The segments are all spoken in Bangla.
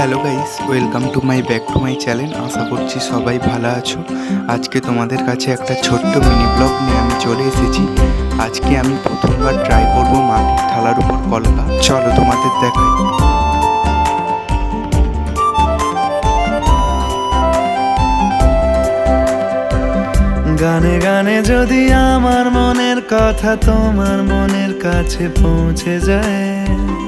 Hello guys welcome to my back to my channel আশা করছি সবাই ভালো আছো। আজকে তোমাদের কাছে একটা ছোট্ট মিনি ব্লগ নিয়ে আমি চলে এসেছি। আজকে আমি প্রথমবার ট্রাই করব মাটির থালার উপর কলকা চলো তোমাদের দেখাই। গানে গানে যদি আমার মনের কথা তোমার মনের কাছে পৌঁছে যায়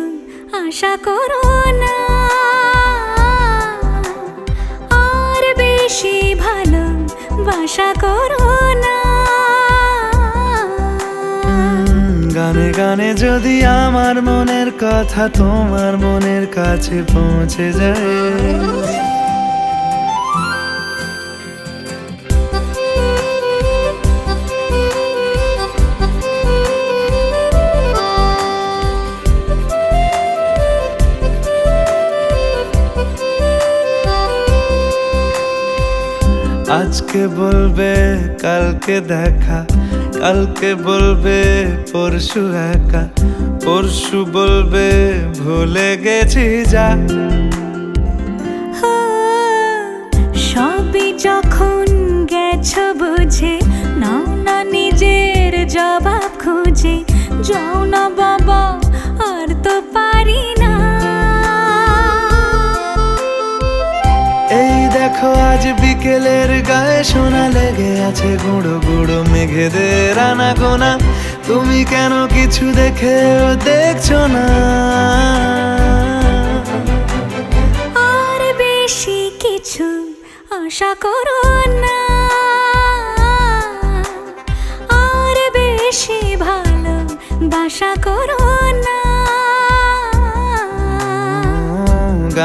আশা করো না। আর বেশি ভালো বাসা করো না। গানে গানে যদি আমার মনের কথা তোমার মনের কাছে পৌঁছে যায় আজকে বলবে, কালকে দেখা। কালকে বলবে, পরশু একা। পরশু বলবে, ভুলে গেছি যা। সবই যখন গেছো বুঝে বিকেলের গায়ে সোনা লেগে আছে গুঁড়ো গুঁড়ো মেঘেদের আনা গোনা তুমি কেন কিছু দেখেও দেখছ না? আর বেশি কিছু আশা করো না। আর বেশি ভালো বাসা করো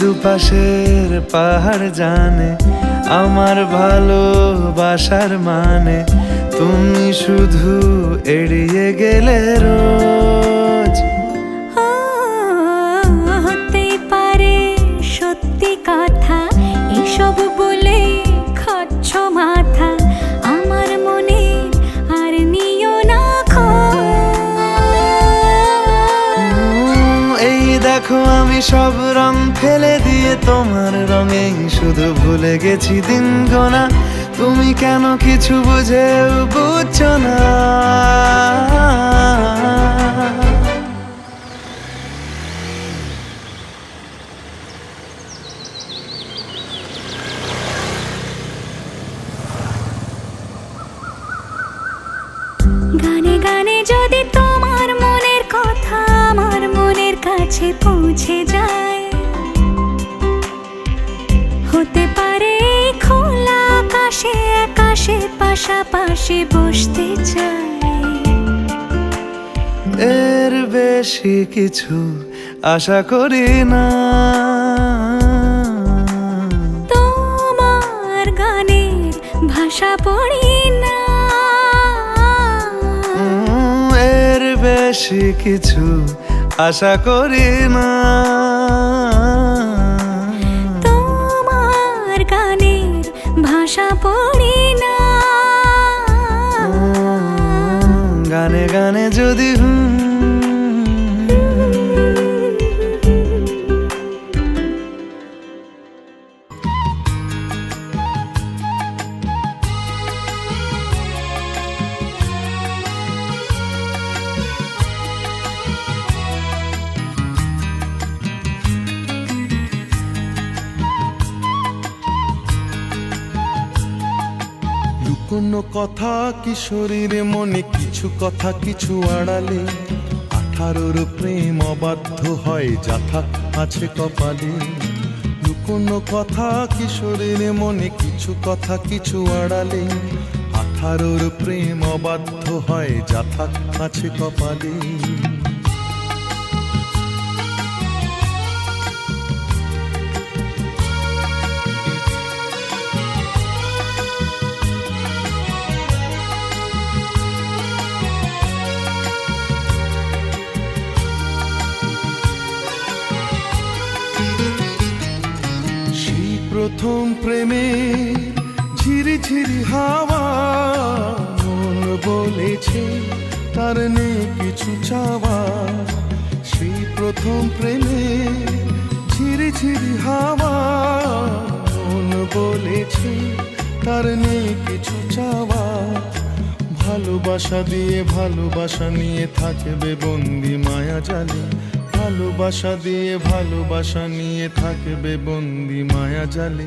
দুপাশের পাহাড় জানে আমার ভালোবাসার মানে। তুমি শুধু এড়িয়ে গেলে রোজ সব রং ফেলে দিয়ে তোমার রঙেই শুধু ভুলে গেছি দিন গোনা তুমি কেন কিছু বুঝেও বুঝছ না? গানে গানে যদি তোমার কাছে পৌঁছে যায়। হতে পারে খোলা আকাশে আকাশে পাশাপাশি বসতে চাই এর বেশি কিছু আশা করি না। তোমার গানের ভাষা পড়ি না। এর বেশি কিছু আশা করি না তোমার গানের ভাষা পড়ি না। গানে গানে যদি হুম লুকোনো কথা কিশোরীর মনে কিছু কথা কিছু আড়ালে? আঠারোর প্রেম অবাধ্য হয় যাথা আছে কপালে। লুকোনো কথা কিশোরীর মনে কিছু কথা কিছু আড়ালে? আঠারোর প্রেম অবাধ্য হয় যাথা আছে কপালে। প্রথম প্রেমে ঝিরি ঝিরি হাওয়া, মন বলেছে তার নেই কিছু চাওয়া। সেই প্রথম প্রেমে ঝিরি ঝিরি হাওয়া, মন বলেছে তার নেই কিছু চাওয়া। ভালোবাসা দিয়ে ভালোবাসা নিয়ে থাকবে বন্দি মায়া জালে। ভালোবাসা দিয়ে ভালোবাসা নিয়ে থাকবে বন্দি মায়া জালে।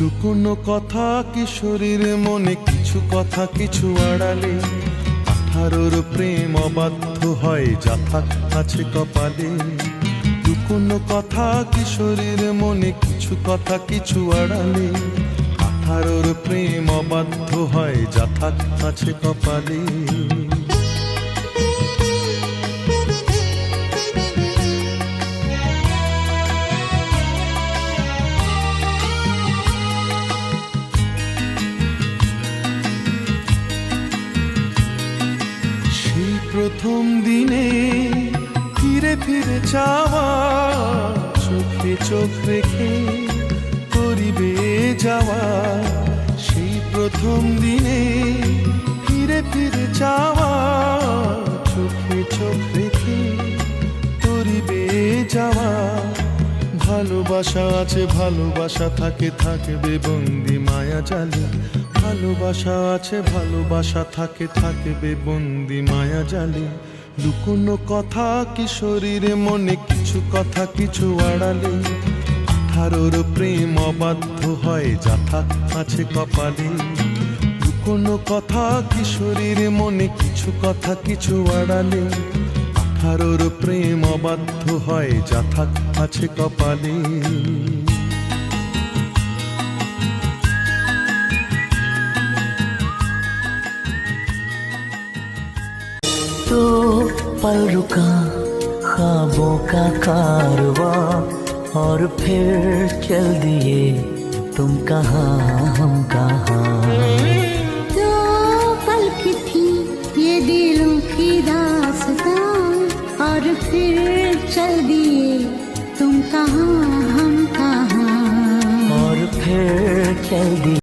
লুকোনো কথা কিশোরীর মনে, কিছু কথা কিছু আড়ালে। আঠারোর প্রেম অবাধ্য হয় যাথা আছে কপালে। লুকোনো কথা কিশোরীর মনে, কিছু কথা কিছু আড়ালে। আঠারোর প্রেম অবাধ্য হয় যাথা আছে কপালে। প্রথম দিনে ফিরে ফিরে চাওয়া, চোখে চোখ রেখে করিবে যাওয়া, সেই প্রথম দিনে ফিরে ফিরে চাওয়া, চোখে চোখ রেখে করিবে যাওয়া। ভালোবাসা আছে, ভালোবাসা থাকে, থাকবে বন্দি মায়া জালে। ভালোবাসা আছে, ভালোবাসা থাকে, থাকবে বন্দি মায়া জালে। লুকোনো কথা কিশোরীর মনে কিছু কথা, কিছু আড়ালে। আঠারোর প্রেম অবাধ্য হয়, যাথা আছে কপালে। লুকোনো কথা কিশোরীর মনে কিছু কথা, কিছু আড়ালে। আঠারোর প্রেম অবাধ্য হয় যাথা আছে কপালে तो पल रुका ख्वाबों का कारवा और फिर चल दिए तुम कहाँ हम कहाँ फिर चल दिए तुम कहाँ हम कहाँ? और फिर चल दिए।